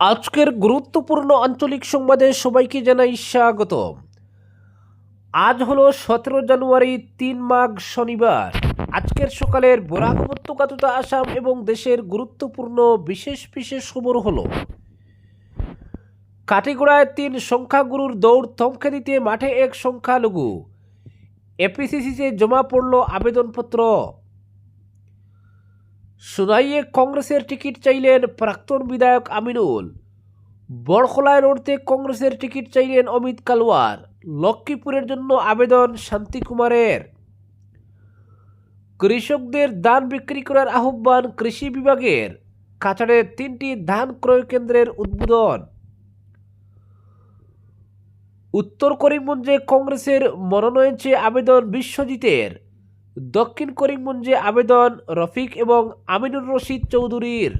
আজকের গুরুত্বপূর্ণ আঞ্চলিক সংবাদে সবাইকে জানাই স্বাগত আজ হলো সতেরো জানুয়ারি, তিন মাঘ শনিবার। আজকের সকালের বরাক উপত্যকা তথা আসাম এবং দেশের গুরুত্বপূর্ণ বিশেষ বিশেষ খবর হলো, কাটিগোড়ায় তিন সংখ্যাগুরুর দৌড় থমকে দিতে মাঠে এক সংখ্যালঘু। এপিসিসিতে জমা পড়ল আবেদনপত্র। সুনাইয়ে কংগ্রেসের টিকিট চাইলেন প্রাক্তন বিধায়ক আমিনুল। বড়খলায় লড়তে কংগ্রেসের টিকিট চাইলেন অমিত কালওয়ার। লক্ষ্মীপুরের জন্য আবেদন শান্তিকুমারের কৃষকদের ধান বিক্রি করার আহ্বান কৃষি বিভাগের। কাছাড়ের তিনটি ধান ক্রয় কেন্দ্রের উদ্বোধন। উত্তর করিমগঞ্জে কংগ্রেসের মনোনয়ন চেয়ে আবেদন বিশ্বজিতের। দক্ষিণ করিমগঞ্জে আবেদন রফিক এবং আমিনুর রশিদ চৌধুরীর।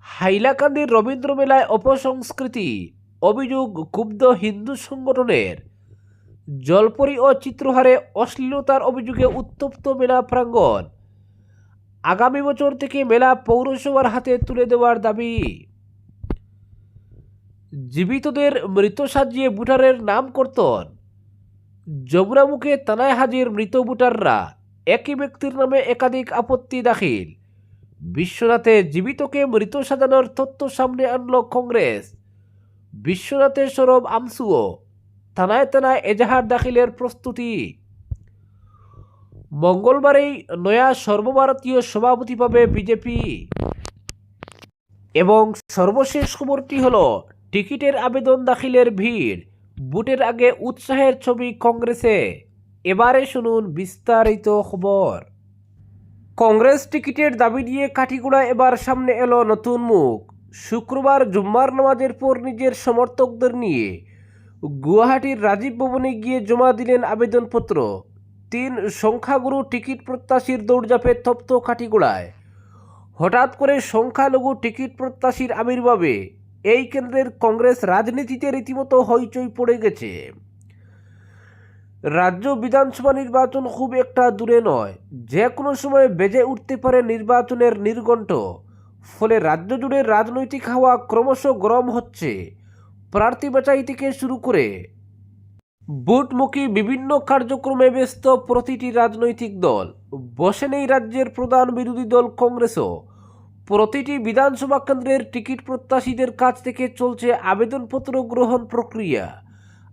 হাইলাকান্দির রবীন্দ্র মেলায় অপসংস্কৃতি অভিযোগ ক্ষুব্ধ হিন্দু সংগঠনের। জলপরি ও চিত্রহারে অশ্লীলতার অভিযোগে উত্তপ্ত মেলা প্রাঙ্গণ। আগামী বছর থেকে মেলা পৌরসভার হাতে তুলে দেওয়ার দাবি। জীবিতদের মৃত সাজিয়ে বুটারের নাম কর্তন যমুনামুখে তানায় হাজির মৃত ভোটাররা একই ব্যক্তির নামে একাধিক আপত্তি দাখিল। বিশ্বনাথে জীবিতকে মৃত সাজানোর তথ্য সামনে আনল কংগ্রেস। বিশ্বনাথে সরব আমসুও থানায় থানায় এজাহার দাখিলের প্রস্তুতি। মঙ্গলবারেই নয়া সর্বভারতীয় সভাপতি পাবে বিজেপি। এবং সর্বশেষ খবরটি হল, টিকিটের আবেদন দাখিলের ভিড়। বুটের আগে উৎসাহের ছবি কংগ্রেসে। এবারে শুনুন বিস্তারিত খবর। কংগ্রেস টিকিটের দাবি নিয়ে কাঠিগুড়া এবার সামনে এলো নতুন মুখ। শুক্রবার জুম্মার নামাজের পর নিজের সমর্থকদের নিয়ে গুয়াহাটির রাজীব ভবনে গিয়ে জমা দিলেন আবেদনপত্র। তিন সংখ্যাগুরু টিকিট প্রত্যাশীর দৌড়ঝাঁপে তপ্ত কাঠিগুড়ায়। হঠাৎ করে সংখ্যালঘু টিকিট প্রত্যাশীর আবির্ভাবে এই কেন্দ্রের কংগ্রেস রাজনীতিতে রীতিমতো হইচই পড়ে গেছে। রাজ্য বিধানসভা নির্বাচন খুব একটা দূরে নয়। যে কোনো সময় বেজে উঠতে পারে নির্বাচনের নির্ঘণ্ট। ফলে রাজ্য জুড়ে রাজনৈতিক হাওয়া ক্রমশ গরম হচ্ছে। প্রার্থী বাছাই থেকে শুরু করে বুটমুখী বিভিন্ন কার্যক্রমে ব্যস্ত প্রতিটি রাজনৈতিক দল। বসে নেই রাজ্যের প্রধান বিরোধী দল কংগ্রেসও। প্রতিটি বিধানসভা কেন্দ্রের টিকিট প্রত্যাশীদের কাছ থেকে চলছে আবেদনপত্র গ্রহণ প্রক্রিয়া।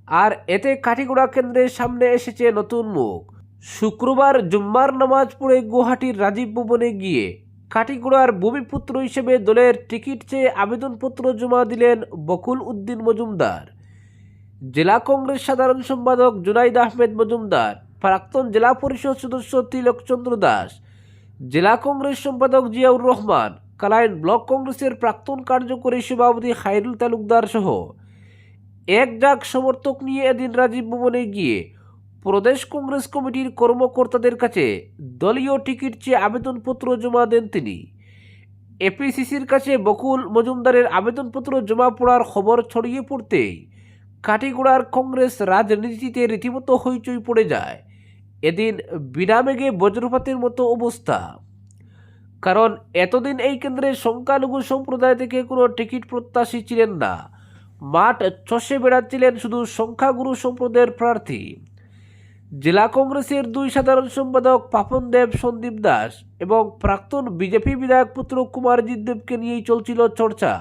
আর এতে কাঠিগোড়া কেন্দ্রের সামনে এসেছে নতুন মুখ। শুক্রবার জুম্মার নামাজ পড়ে গুয়াহাটির রাজীব ভবনে গিয়ে কাঠিগোড়ার ভূমিপুত্র হিসেবে দলের টিকিট চেয়ে আবেদনপত্র জমা দিলেন বকুল উদ্দিন মজুমদার। জেলা কংগ্রেস সাধারণ সম্পাদক জুনাইদ আহমেদ মজুমদার, প্রাক্তন জেলা পরিষদ সদস্য তিলকচন্দ্র দাস, জেলা কংগ্রেস সম্পাদক জিয়াউর রহমান কালাইন ব্লক কংগ্রেসের প্রাক্তন কার্যকরী সভাপতি খায়রুল তালুকদার সহ এক ডাক সমর্থক নিয়ে এদিন রাজীব ভবনে গিয়ে প্রদেশ কংগ্রেস কমিটির কর্মকর্তাদের কাছে দলীয় টিকিট চেয়ে আবেদনপত্র জমা দেন তিনি। এপিসিসির কাছে বকুল মজুমদারের আবেদনপত্র জমা পড়ার খবর ছড়িয়ে পড়তেই কাটিগোড়ার কংগ্রেস রাজনীতিতে রীতিমতো হইচই পড়ে যায়। এদিন বিনামেঘে বজ্রপাতের মতো অবস্থা। কারণ এতদিন এই কেন্দ্রে সংখ্যালঘু সম্প্রদায় থেকে কোনো টিকিট প্রত্যাশী ছিলেন না। মাঠ চষে বেড়াচ্ছিলেন শুধু সংখ্যাগুরু সম্প্রদায়ের প্রার্থী। জেলা কংগ্রেসের দুই সাধারণ সম্পাদক পাপন দেব, সন্দীপ দাস এবং প্রাক্তন বিজেপি বিধায়ক পুত্র কুমারজিৎ দেবকে নিয়েই চলছিল চর্চা।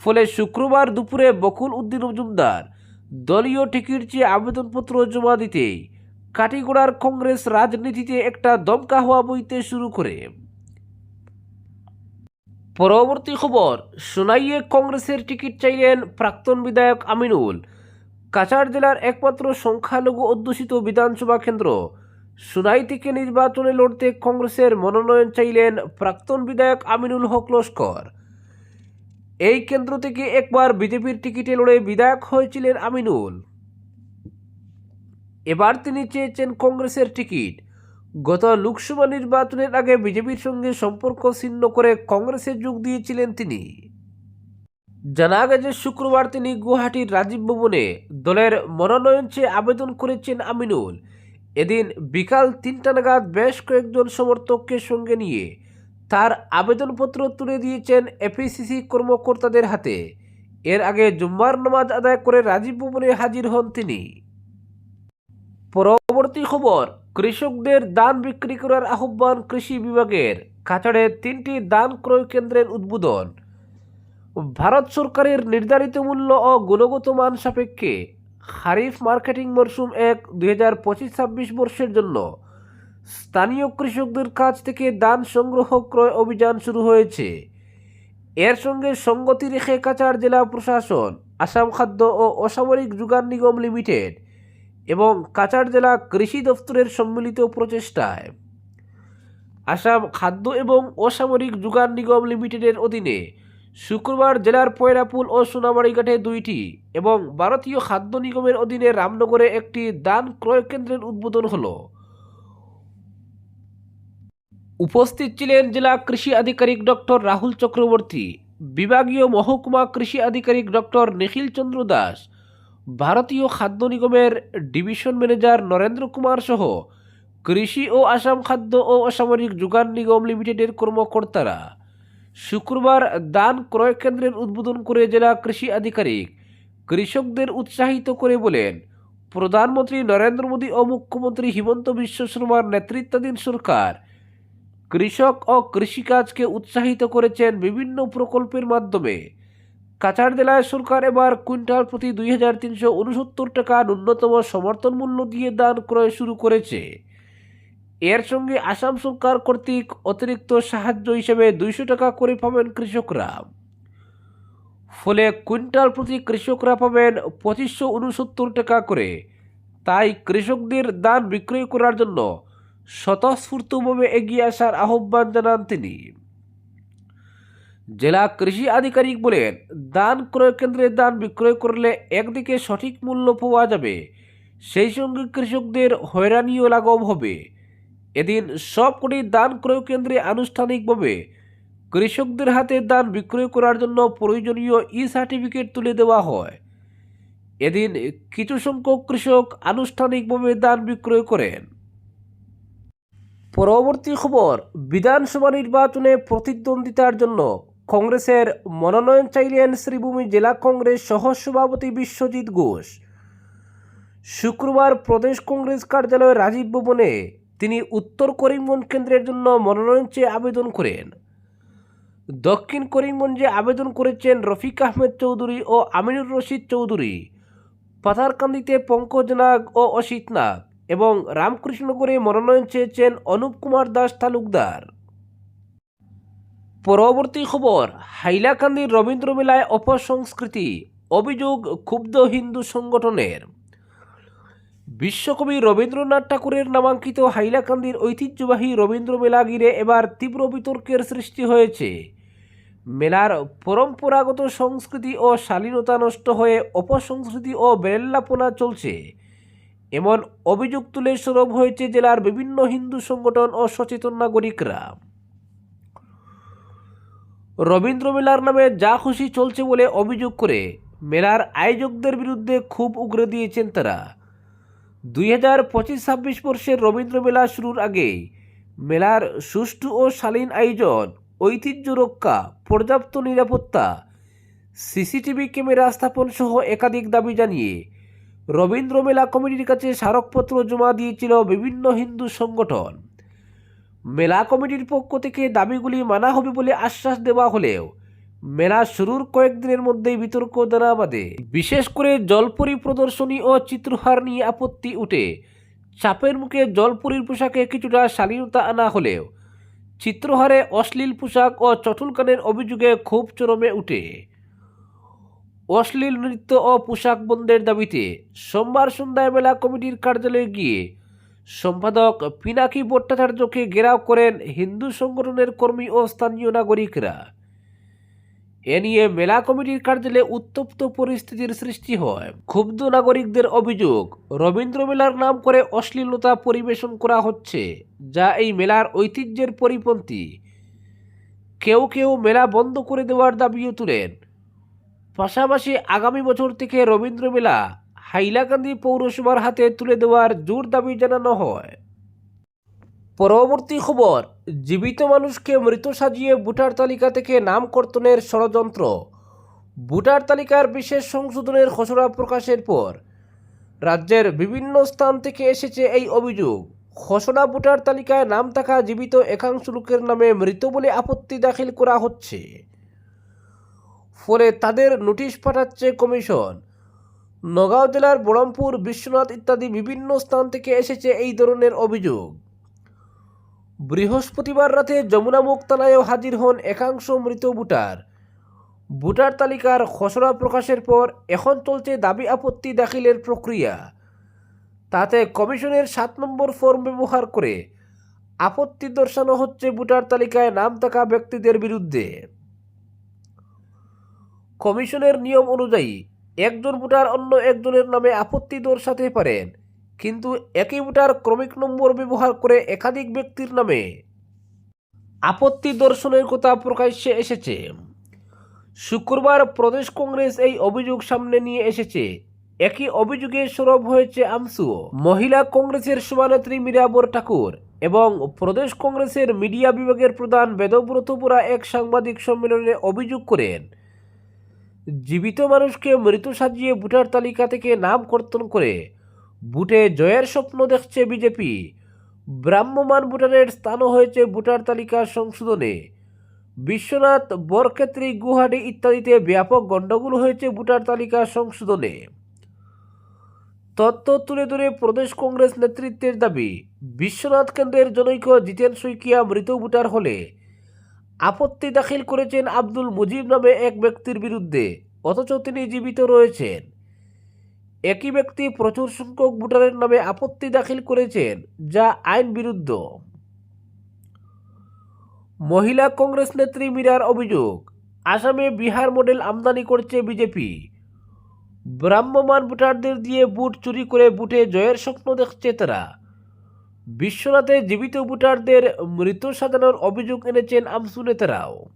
ফলে শুক্রবার দুপুরে বকুল উদ্দিন মজুমদার দলীয় টিকিট চেয়ে আবেদনপত্র জমা দিতে কাটিগোড়ার কংগ্রেস রাজনীতিতে একটা দমকা হওয়া বইতে শুরু করে। পরবর্তী খবর, সোনাইয়ে কংগ্রেসের টিকিট চাইলেন প্রাক্তন বিধায়ক আমিনুল। কাছাড় জেলার একমাত্র সংখ্যালঘু অধ্যুষিত বিধানসভা কেন্দ্র। সোনাই থেকে নির্বাচনে লড়তে কংগ্রেসের মনোনয়ন চাইলেন প্রাক্তন বিধায়ক আমিনুল হক লস্কর। এই কেন্দ্র থেকে একবার বিজেপির টিকিটে লড়ে বিধায়ক হয়েছিলেন আমিনুল। এবার তিনি চেয়েছেন কংগ্রেসের টিকিট। গত লোকসভা নির্বাচনের আগে বিজেপির সঙ্গে সম্পর্ক ছিন্ন করে কংগ্রেসে যোগ দিয়েছিলেন তিনি। জানা গেছে শুক্রবার তিনি গুয়াহাটির রাজীব ভবনে দলের মনোনয়ন চেয়ে আবেদন করেছেন আমিনুল। এদিন বিকাল তিনটা নাগাদ বেশ কয়েকজন সমর্থককে সঙ্গে নিয়ে তার আবেদনপত্র তুলে দিয়েছেন এপিসিসি কর্মকর্তাদের হাতে। এর আগে জুম্মার নামাজ আদায় করে রাজীব ভবনে হাজির হন তিনি। পরবর্তী খবর, কৃষকদের দান বিক্রি করার আহ্বান কৃষি বিভাগের। কাছাড়ে তিনটি দান ক্রয় কেন্দ্রের উদ্বোধন। ভারত সরকারের নির্ধারিত মূল্য ও গুণগত মান সাপেক্ষে খারিফ মার্কেটিং মরশুম এক দুই হাজার পঁচিশ ছাব্বিশ বর্ষের জন্য স্থানীয় কৃষকদের কাছ থেকে দান সংগ্রহ ক্রয় অভিযান শুরু হয়েছে। এর সঙ্গে সঙ্গতি রেখে কাছাড় জেলা প্রশাসন, আসাম খাদ্য ও অসামরিক যোগান নিগম লিমিটেড এবং কাছাড় জেলা কৃষি দফতরের সম্মিলিত প্রচেষ্টায়। আসাম খাদ্য এবং অসামরিক যোগান নিগম লিমিটেডের অধীনে শুক্রবার জেলার পয়রাপুল ও সোনামারিঘাটে দুইটি এবং ভারতীয় খাদ্য নিগমের অধীনে রামনগরে একটি দান ক্রয় কেন্দ্রের উদ্বোধন হলো। উপস্থিত ছিলেন জেলা কৃষি আধিকারিক ডক্টর রাহুল চক্রবর্তী, বিভাগীয় মহকুমা কৃষি আধিকারিক ডক্টর নিখিল চন্দ্র দাস ভারতীয় খাদ্য নিগমের ডিভিশন ম্যানেজার নরেন্দ্র কুমার সহ কৃষি ও আসাম খাদ্য ও অসামরিক যোগান নিগম লিমিটেডের কর্মকর্তারা শুক্রবার দান ক্রয় কেন্দ্রের উদ্বোধন করে জেলা কৃষি আধিকারিক কৃষকদের উৎসাহিত করে বলেন, প্রধানমন্ত্রী নরেন্দ্র মোদী ও মুখ্যমন্ত্রী হিমন্ত বিশ্ব শর্মার নেতৃত্বাধীন সরকার কৃষক ও কৃষিকাজকে উৎসাহিত করেছেন বিভিন্ন প্রকল্পের মাধ্যমে। কাছাড় জেলায় সরকার এবার কুইন্টাল প্রতি দুই হাজার তিনশো উনসত্তর টাকা ন্যূনতম সমর্থন মূল্য দিয়ে দান ক্রয় শুরু করেছে। এর সঙ্গে আসাম সরকার কর্তৃক অতিরিক্ত সাহায্য হিসেবে দুইশো টাকা করে পাবেন কৃষকরা। ফলে কুইন্টাল প্রতি কৃষকরা পাবেন পঁচিশশো উনসত্তর টাকা করে। তাই কৃষকদের দান বিক্রয় করার জন্য স্বতঃস্ফূর্তভাবে এগিয়ে আসার আহ্বান জানান তিনি। জেলা কৃষি আধিকারিক বলেন দান ক্রয় কেন্দ্রে দান বিক্রয় করলে একদিকে সঠিক মূল্য পাওয়া যাবে, সেই সঙ্গে কৃষকদের হয়রানিও লাঘব হবে। এদিন সবকটি দান ক্রয় কেন্দ্রে আনুষ্ঠানিকভাবে কৃষকদের হাতে দান বিক্রয় করার জন্য প্রয়োজনীয় ই সার্টিফিকেট তুলে দেওয়া হয়। এদিন কিছু সংখ্যক কৃষক আনুষ্ঠানিকভাবে দান বিক্রয় করেন। পরবর্তী খবর, বিধানসভা নির্বাচনে প্রতিদ্বন্দ্বিতার জন্য কংগ্রেসের মনোনয়ন চাইলেন শ্রীভূমি জেলা কংগ্রেস সহ সভাপতি বিশ্বজিৎ ঘোষ। শুক্রবার প্রদেশ কংগ্রেস কার্যালয় রাজীব ভবনে তিনি উত্তর করিমগঞ্জ কেন্দ্রের জন্য মনোনয়ন চেয়ে আবেদন করেন। দক্ষিণ করিমগঞ্জে আবেদন করেছেন রফিক আহমেদ চৌধুরী ও আমিনুর রশিদ চৌধুরী, পাথারকান্দিতে পঙ্কজ নাগ ও অসিত নাগ এবং রামকৃষ্ণগড়ে মনোনয়ন চেয়েছেন অনুপ কুমার দাস তালুকদার। পরবর্তী খবর হাইলাকান্দির রবীন্দ্র মেলায় অপসংস্কৃতি, অভিযোগ ক্ষুব্ধ হিন্দু সংগঠনের। বিশ্বকবি রবীন্দ্রনাথ ঠাকুরের নামাঙ্কিত হাইলাকান্দির ঐতিহ্যবাহী রবীন্দ্র মেলা ঘিরে এবার তীব্র বিতর্কের সৃষ্টি হয়েছে। মেলার পরম্পরাগত সংস্কৃতি ও শালীনতা নষ্ট হয়ে অপসংস্কৃতি ও বেল্লাপনা চলছে। এমন অভিযোগ তুলে সরব হয়েছে জেলার বিভিন্ন হিন্দু সংগঠন ও সচেতন নাগরিকরা। রবীন্দ্র মেলার নামে যা খুশি চলছে বলে অভিযোগ করে মেলার আয়োজকদের বিরুদ্ধে খুব উগরে দিয়েছেন তারা। দুই হাজার পঁচিশ ছাব্বিশ বর্ষের রবীন্দ্র মেলা শুরুর আগে মেলার সুষ্ঠু ও শালীন আয়োজন, ঐতিহ্য রক্ষা, পর্যাপ্ত নিরাপত্তা, সিসিটিভি ক্যামেরা স্থাপন সহ একাধিক দাবি জানিয়ে রবীন্দ্র মেলা কমিটির কাছে স্মারকপত্র জমা দিয়েছিল বিভিন্ন হিন্দু সংগঠন। মেলা কমিটির পক্ষ থেকে দাবিগুলি মানা হবে বলে আশ্বাস দেওয়া হলেও মেলা শুরুর কয়েকদিনের মধ্যেই বিতর্ক দ্বারা বাঁধে। বিশেষ করে জলপরি প্রদর্শনী ও চিত্রহার নিয়ে আপত্তি উঠে চাপের মুখে জলপরীর পোশাকে কিছুটা শালীনতা আনা হলেও চিত্রহারে অশ্লীল পোশাক ও চটুলকানের অভিযোগে খুব চরমে উঠে। অশ্লীল নৃত্য ও পোশাক বন্ধের দাবিতে সোমবার সন্ধ্যায় মেলা কমিটির কার্যালয়ে গিয়ে সম্পাদক পিনাকি ভট্টাচার্যকে ঘেরাও করেন হিন্দু সংগঠনের কর্মী ও স্থানীয় নাগরিকরা। এ নিয়ে মেলা কমিটির কার্যালয়ে উত্তপ্ত পরিস্থিতির সৃষ্টি হয়। ক্ষুব্ধ নাগরিকদের অভিযোগ, রবীন্দ্র মেলার নাম করে অশ্লীলতা পরিবেশন করা হচ্ছে, যা এই মেলার ঐতিহ্যের পরিপন্থী। কেউ কেউ মেলা বন্ধ করে দেওয়ার দাবিও তুলেন। পাশাপাশি আগামী বছর থেকে রবীন্দ্র মেলা হাইলাকান্দি পৌরসভার হাতে তুলে দেওয়ার জোর দাবি জানানো হয়। পরবর্তী খবর, জীবিত মানুষকে মৃত সাজিয়ে ভোটার তালিকা থেকে নাম কর্তনের ষড়যন্ত্র। ভোটার তালিকার বিশেষ সংশোধনের খসড়া প্রকাশের পর রাজ্যের বিভিন্ন স্থান থেকে এসেছে এই অভিযোগ। খসড়া ভোটার তালিকায় নাম থাকা জীবিত একাংশ লোকের নামে মৃত বলে আপত্তি দাখিল করা হচ্ছে। ফলে তাদের নোটিশ পাঠাচ্ছে কমিশন। নগাঁও জেলার বড়মপুর বিশ্বনাথ ইত্যাদি বিভিন্ন স্থান থেকে এসেছে এই ধরনের অভিযোগ। বৃহস্পতিবার রাতে যমুনামুখ থানায়ও হাজির হন একাংশ মৃত ভোটার। ভোটার তালিকার খসড়া প্রকাশের পর এখন চলছে দাবি আপত্তি দাখিলের প্রক্রিয়া। তাতে কমিশনের সাত নম্বর ফর্ম ব্যবহার করে আপত্তি দর্শানো হচ্ছে ভোটার তালিকায় নাম থাকা ব্যক্তিদের বিরুদ্ধে। কমিশনের নিয়ম অনুযায়ী একজন ভোটার অন্য একজনের নামে আপত্তি দর্শাতে পারেন। কিন্তু একই ভোটার ক্রমিক নম্বর ব্যবহার করে একাধিক ব্যক্তির নামে। আপত্তি দর্শনের কথা প্রকাশ্যে এসেছে। শুক্রবার প্রদেশ কংগ্রেস এই অভিযোগ সামনে নিয়ে এসেছে। একই অভিযোগে সরব হয়েছে আমসু, মহিলা কংগ্রেসের সভানেত্রী মীরাবর ঠাকুর এবং প্রদেশ কংগ্রেসের মিডিয়া বিভাগের প্রধান বেদব্রত এক সাংবাদিক সম্মেলনে অভিযোগ করেন জীবিত মানুষকে মৃত সাজিয়ে ভোটার তালিকা থেকে নাম কর্তন করে বুটে জয়ের স্বপ্ন দেখছে বিজেপি। ব্রাহ্মমান ভোটারের স্থানও হয়েছে ভোটার তালিকা সংশোধনে। বিশ্বনাথ, বরক্ষেত্রী, গুয়াহাটি ইত্যাদিতে ব্যাপক গণ্ডগোল হয়েছে ভোটার তালিকা সংশোধনে। তত্ত্ব তুলে ধরে প্রদেশ কংগ্রেস নেতৃত্বের দাবি, বিশ্বনাথ কেন্দ্রের জনৈক জিতেন শইকিয়া মৃত ভোটার হলে আপত্তি দাখিল করেছেন আব্দুল মুজিব নামে এক ব্যক্তির বিরুদ্ধে, অথচ তিনি জীবিত রয়েছেন। একই ব্যক্তি প্রচুর সংখ্যক ভোটারের নামে আপত্তি দাখিল করেছেন, যা আইন বিরুদ্ধ। মহিলা কংগ্রেস নেত্রী মীরার অভিযোগ, আসামে বিহার মডেল আমদানি করছে বিজেপি। ব্রাহ্মমান ভোটারদের দিয়ে বুট চুরি করে বুটে জয়ের স্বপ্ন দেখছে তারা। বিশ্বনাথে জীবিত ভোটারদের মৃত সাজানোর অভিযোগ এনেছেন আমসু নেতারাও।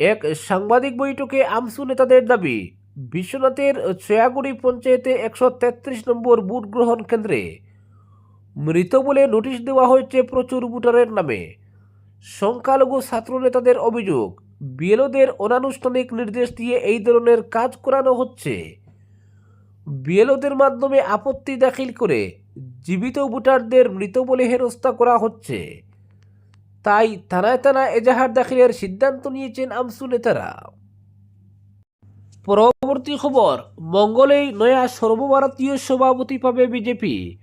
এক সাংবাদিক বৈঠকে আমসু নেতাদের দাবি, বিশ্বনাথের ছয়াগুড়ি পঞ্চায়েতে একশো তেত্রিশ নম্বর বুট গ্রহণ কেন্দ্রে মৃত বলে নোটিশ দেওয়া হয়েছে প্রচুর ভোটারের নামে। সংখ্যালঘু ছাত্র নেতাদের অভিযোগ, বিএলওদের অনানুষ্ঠানিক নির্দেশ দিয়ে এই ধরনের কাজ করানো হচ্ছে। বিএলওদের মাধ্যমে আপত্তি দাখিল করে জীবিত ভোটারদের মৃত বলে হেনস্থা করা হচ্ছে। তাই থানায় থানায় এজাহার দাখিলের সিদ্ধান্ত নিয়েছেন আমসু নেতারা। পরবর্তী খবর, মঙ্গলেই নয়া সর্বভারতীয় সভাপতি পাবে বিজেপি।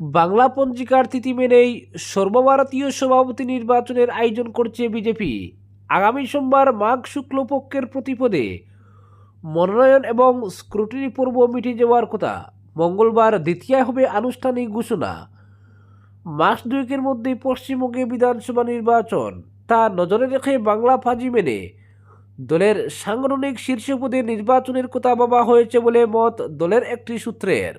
বাংলা পঞ্জিকার তিথি মেনেই সর্বভারতীয় সভাপতি নির্বাচনের আয়োজন করছে বিজেপি। আগামী সোমবার মাঘ শুক্লপক্ষের প্রতিপদে মনোনয়ন এবং স্ক্রুটিনি পর্ব মিটে যাওয়ার কথা। মঙ্গলবার দ্বিতীয় হবে আনুষ্ঠানিক ঘোষণা। মাস দুয়েকের মধ্যে পশ্চিমবঙ্গে বিধানসভা নির্বাচন। তা নজরে রেখে বাংলা ফাজি মেনে। দলের সাংগঠনিক শীর্ষ পদে নির্বাচনের কথা ভাবা হয়েছে বলে মত দলের একটি সূত্রের।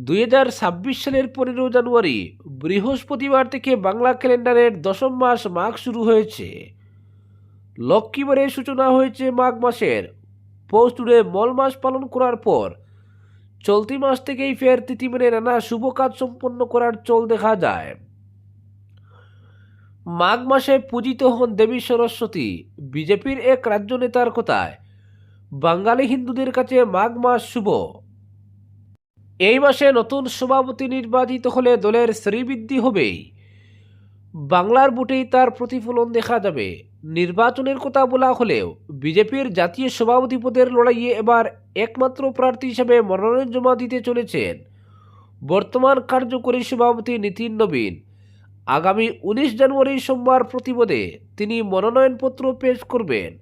দুই হাজার ছাব্বিশ সালের পনেরো জানুয়ারি, বৃহস্পতিবার থেকে বাংলা ক্যালেন্ডারের দশম মাস মাঘ শুরু হয়েছে। লক্ষ্মীবারের সূচনা হয়েছে মাঘ মাসের। পৌষ জুড়ে মল মাস পালন করার পর, চলতি মাস থেকেই ফের তিথি নানা শুভ কাজ সম্পন্ন করার চল দেখা যায়। মাঘ মাসে পূজিত হন দেবী সরস্বতী, বিজেপির এক রাজ্য নেতার কথায়, বাঙালি হিন্দুদের কাছে মাঘ মাস শুভ। এই মাসে নতুন সভাপতি নির্বাচিত হলে দলের শ্রীবৃদ্ধি হবেই। বাংলার বুটেই তার প্রতিফলন দেখা যাবে। নির্বাচনের কথা বলা হলেও বিজেপির জাতীয় সভাপতি পদের লড়াইয়ে এবার একমাত্র প্রার্থী হিসেবে মনোনয়ন জমা দিতে চলেছেন বর্তমান কার্যকরী সভাপতি নীতিন নবীন। আগামী উনিশ জানুয়ারি সোমবার প্রতিপদে তিনি মনোনয়নপত্র পেশ করবেন।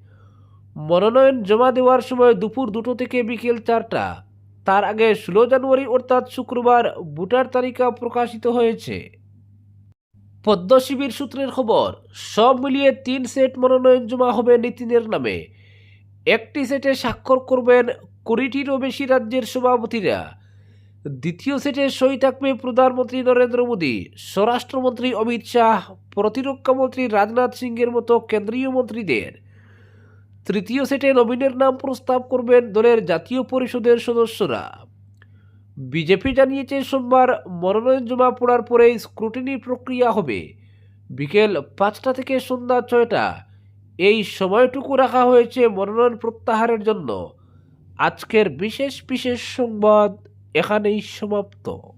মনোনয়ন জমা দেওয়ার সময় দুপুর দুটো থেকে বিকেল চারটা। তার আগে ষোলো জানুয়ারি অর্থাৎ শুক্রবার ভোটার তালিকা প্রকাশিত হয়েছে। পদ্ম শিবির সূত্রের খবর, সব মিলিয়ে তিন সেট মনোনয়ন জমা হবে নীতিনের নামে। একটি সেটে স্বাক্ষর করবেন কুড়িটিরও বেশি রাজ্যের সভাপতিরা। দ্বিতীয় সেটে সই থাকবে প্রধানমন্ত্রী নরেন্দ্র মোদী, স্বরাষ্ট্রমন্ত্রী অমিত শাহ প্রতিরক্ষামন্ত্রী রাজনাথ সিংয়ের মতো কেন্দ্রীয় মন্ত্রীদের। তৃতীয় সেটে নবীনের নাম প্রস্তাব করবেন দলের জাতীয় পরিষদের সদস্যরা। বিজেপি জানিয়েছে সোমবার মনোনয়ন জমা পড়ার পরেই স্ক্রুটিনি প্রক্রিয়া হবে। বিকেল পাঁচটা থেকে সন্ধ্যা ছয়টা। এই সময়টুকু রাখা হয়েছে মনোনয়ন প্রত্যাহারের জন্য। আজকের বিশেষ বিশেষ সংবাদ এখানেই সমাপ্ত।